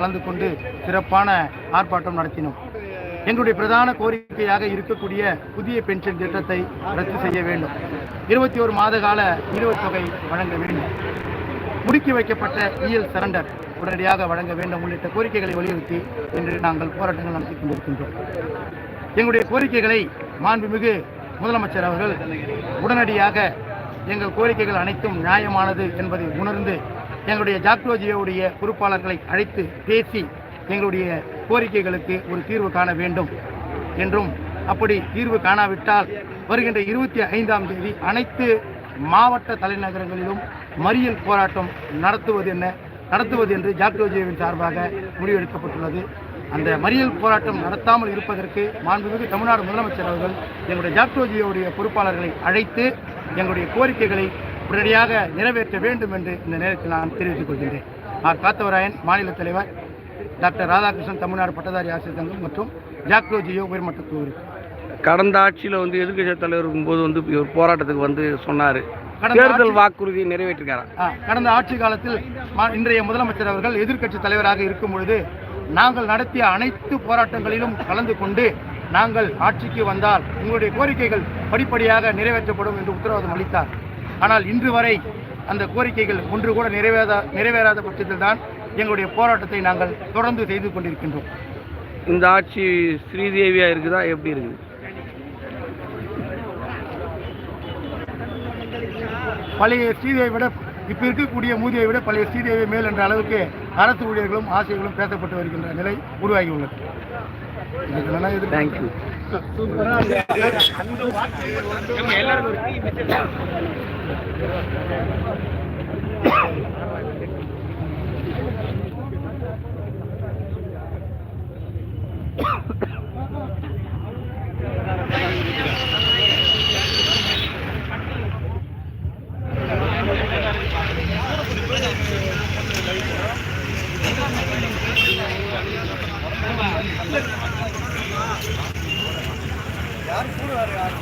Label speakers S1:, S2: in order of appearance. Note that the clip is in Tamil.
S1: கலந்து கொண்டு சிறப்பான ஆர்ப்பாட்டம் நடத்தினோம். எங்களுடைய பிரதான கோரிக்கையாக இருக்கக்கூடிய புதிய பென்ஷன் திட்டத்தை ரத்து செய்ய வேண்டும். இருபத்தி ஒரு மாத கால நிலுவைத் தொகை வழங்க வேண்டும். முடுக்கி வைக்கப்பட்ட இஎல் சரண்டர் உடனடியாக வழங்க வேண்டும் உள்ளிட்ட கோரிக்கைகளை வலியுறுத்தி இன்று நாங்கள் போராட்டங்கள் நடத்தி கொண்டிருக்கின்றோம். எங்களுடைய கோரிக்கைகளை மாண்புமிகு முதலமைச்சர் அவர்கள் உடனடியாக எங்கள் கோரிக்கைகள் அனைத்தும் நியாயமானது என்பதை உணர்ந்து எங்களுடைய ஜாக்டோஜியோடைய பொறுப்பாளர்களை அழைத்து பேசி எங்களுடைய கோரிக்கைகளுக்கு ஒரு தீர்வு காண வேண்டும் என்றும் அப்படி தீர்வு காணாவிட்டால் வருகின்ற இருபத்தி ஐந்தாம் தேதி அனைத்து மாவட்ட தலைநகரங்களிலும் மறியல் போராட்டம் நடத்துவது என்ன நடத்துவது என்று ஜாக்டோஜியோவின் சார்பாக முடிவெடுக்கப்பட்டுள்ளது. அந்த மறியல் போராட்டம் நடத்தாமல் இருப்பதற்கு மாண்புமிகு தமிழ்நாடு முதலமைச்சர் அவர்கள் எங்களுடைய ஜாக்டோஜியோடைய பொறுப்பாளர்களை அழைத்து எங்களுடைய கோரிக்கைகளை உடனடியாக நிறைவேற்ற வேண்டும் என்று இந்த நேரத்தில் நான் தெரிவித்துக் கொள்கின்றேன். ஆர். காத்தவராயன் மாநில தலைவர் டாக்டர் ராதாகிருஷ்ணன் தமிழ்நாடு பட்டதாரி ஆசிரியர் சங்கம் மற்றும் ஜாக்டோஜியோ உயர்மட்ட குழு
S2: கடந்த ஆட்சியில் வந்து எதிர்க்கட்சி தலைவர் இருக்கும்போது வந்து இவர் போராட்டத்துக்கு வந்து சொன்னார். தேர்தல்
S1: ஆட்சி-
S2: வாக்குறுதியை நிறைவேற்றிருக்காரா?
S1: கடந்த ஆட்சி காலத்தில் இன்றைய முதலமைச்சர் அவர்கள் எதிர்க்கட்சி தலைவராக இருக்கும் பொழுது நாங்கள் நடத்திய அனைத்து போராட்டங்களிலும் கலந்து கொண்டு நாங்கள் ஆட்சிக்கு வந்தால் உங்களுடைய கோரிக்கைகள் படிப்படியாக நிறைவேற்றப்படும் என்று உத்தரவாதம் அளித்தார். ஆனால் இன்று வரை அந்த கோரிக்கைகள் ஒன்று கூட நிறைவேறா நிறைவேறாத பட்சத்தில் தான் எங்களுடைய போராட்டத்தை நாங்கள் தொடர்ந்து செய்து கொண்டிருக்கின்றோம்.
S2: இந்த ஆட்சி ஸ்ரீதேவியா இருக்குதா? எப்படி இருக்குது?
S1: பழைய ஸ்ரீதேவியை விட இப்போ இருக்கக்கூடிய மூதியை விட பழைய ஸ்ரீதேவி மேல் என்ற அளவுக்கு அரசு ஊழியர்களும் ஆசிரியர்களும் பேசப்பட்டு வருகின்ற நிலை உருவாகி உள்ளது இதுக்கு நல்லா யார் கூட யார்